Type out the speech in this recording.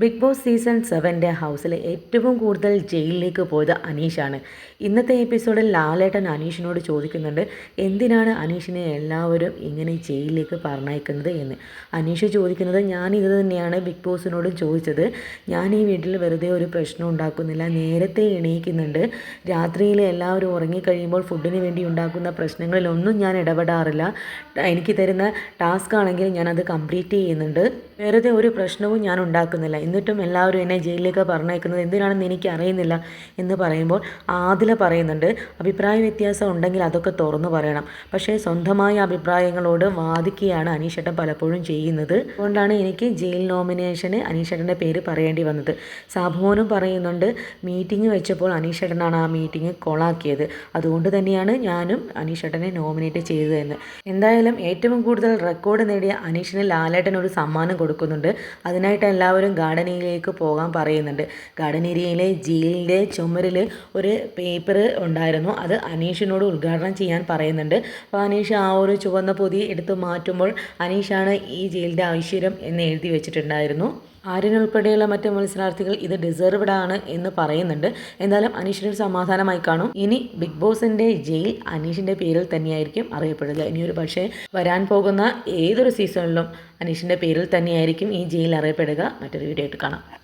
Big boss season സെവന്റെ ഹൗസിൽ ഏറ്റവും കൂടുതൽ ജയിലിലേക്ക് പോയത് അനീഷാണ്. ഇന്നത്തെ എപ്പിസോഡിൽ ലാലേട്ടൻ അനീഷിനോട് ചോദിക്കുന്നുണ്ട് എന്തിനാണ് അനീഷിനെ എല്ലാവരും ഇങ്ങനെ ജയിലിലേക്ക് പറഞ്ഞയക്കുന്നത് എന്ന്? അനീഷ് ചോദിക്കുന്നത് ഞാൻ ഇത് തന്നെയാണ് ബിഗ് ബോസിനോട് ചോദിച്ചത്. ഞാൻ ഈ വീട്ടിൽ വെറുതെ ഒരു പ്രശ്നം ഉണ്ടാക്കുന്നില്ല. നേരത്തെ എണീക്കുന്നുണ്ട്. രാത്രിയിൽ എല്ലാവരും ഉറങ്ങിക്കഴിയുമ്പോൾ ഫുഡിന് വേണ്ടി ഉണ്ടാക്കുന്ന പ്രശ്നങ്ങളിലൊന്നും ഞാൻ ഇടപെടാറില്ല. എനിക്ക് തരുന്ന ടാസ്ക് ആണെങ്കിൽ ഞാനത് കംപ്ലീറ്റ് ചെയ്യുന്നുണ്ട്. വെറുതെ ഒരു പ്രശ്നവും ഞാൻ ഉണ്ടാക്കുന്നില്ല. എന്നിട്ടും എല്ലാവരും എന്നെ ജയിലിലേക്ക് പറഞ്ഞേക്കുന്നത് എന്തിനാണെന്ന് എനിക്ക് അറിയുന്നില്ല എന്ന് പറയുമ്പോൾ ആദില പറയുന്നുണ്ട് അഭിപ്രായ വ്യത്യാസം ഉണ്ടെങ്കിൽ അതൊക്കെ തുറന്നു പറയണം. പക്ഷേ സ്വന്തമായ അഭിപ്രായങ്ങളോട് വാദിക്കുകയാണ് അനീഷേട്ടൻ പലപ്പോഴും ചെയ്യുന്നത്. അതുകൊണ്ടാണ് എനിക്ക് ജയിൽ നോമിനേഷന് അനീഷേട്ടന്റെ പേര് പറയേണ്ടി വന്നത്. സാബുമോനും പറയുന്നുണ്ട് മീറ്റിംഗ് വെച്ചപ്പോൾ അനീഷേട്ടനാണ് ആ മീറ്റിംഗ് കൊളാക്കിയത്. അതുകൊണ്ട് തന്നെയാണ് ഞാനും അനീഷേട്ടനെ നോമിനേറ്റ് ചെയ്തതെന്ന്. എന്തായാലും ഏറ്റവും കൂടുതൽ റെക്കോർഡ് നേടിയ അനീഷിന് ലാലേട്ടൻ ഒരു സമ്മാനം കൊടുക്കുന്നുണ്ട്. അതിനായിട്ട് എല്ലാവരും ഗാർഡൻ ഏരിയയിലേക്ക് പോകാൻ പറയുന്നുണ്ട്. ഗാർഡൻ ഏരിയയിലെ ജയിലിന്റെ ചുമരിൽ ഒരു പേപ്പർ ഉണ്ടായിരുന്നു. അത് അനീഷിനോട് ഉദ്ഘാടനം ചെയ്യാൻ പറയുന്നുണ്ട്. അപ്പോൾ അനീഷ് ആ ഒരു ചുവന്ന പൊതി എടുത്ത് മാറ്റുമ്പോൾ അനീഷാണ് ഈ ജയിലിന്റെ ഐശ്വര്യം എന്ന് എഴുതി വെച്ചിട്ടുണ്ടായിരുന്നു. ആര്യനുൾപ്പെടെയുള്ള മറ്റ് മത്സരാർത്ഥികൾ ഇത് ഡിസേർവ്ഡ് ആണ് എന്ന് പറയുന്നുണ്ട്. എന്തായാലും അനീഷിനൊരു സമാധാനമായി കാണും. ഇനി ബിഗ് ബോസിന്റെ ജയിൽ അനീഷിന്റെ പേരിൽ തന്നെയായിരിക്കും അറിയപ്പെടുക. ഇനി ഒരു പക്ഷേ വരാൻ പോകുന്ന ഏതൊരു സീസണിലും അനീഷിന്റെ പേരിൽ തന്നെയായിരിക്കും ഈ ജയിൽ അറിയപ്പെടുക. മറ്റൊരു വീഡിയോ ആയിട്ട് കാണാം.